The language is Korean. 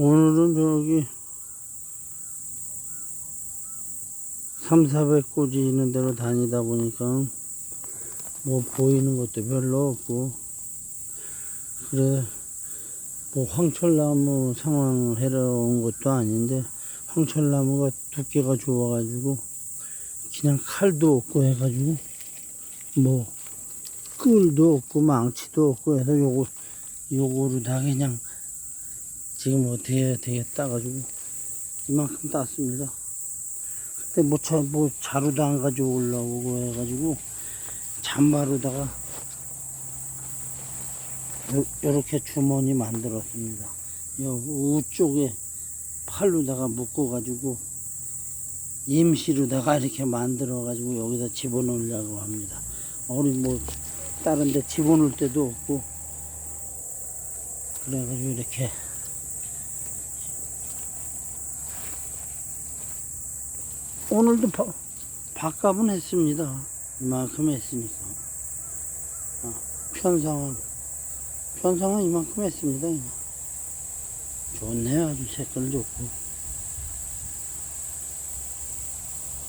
오늘은 저기 3, 400 꽂이 있는 데로 다니다 보니까 뭐 보이는 것도 별로 없고 그래 뭐 황철나무 상황 해러 온 것도 아닌데 황철나무가 두께가 좋아가지고 그냥 칼도 없고 해가지고 뭐 끌도 없고 망치도 없고 해서 요거 요거로 다 그냥 지금 어떻게 되겠다 가지고 이만큼 땄습니다. 그때 뭐, 자, 뭐 자루도 안 가지고 올라오고 해가지고 잔바로다가 요, 요렇게 주머니 만들었습니다. 요 우쪽에 팔로다가 묶어 가지고 임시로다가 이렇게 만들어 가지고 여기다 집어넣으려고 합니다. 우리 뭐 다른 데 집어넣을 데도 없고 그래가지고 이렇게 오늘도 바, 밥값은 했습니다. 이만큼 했으니까. 아, 편상은, 편상은 이만큼 했습니다. 그냥. 좋네요. 아주 색깔 좋고.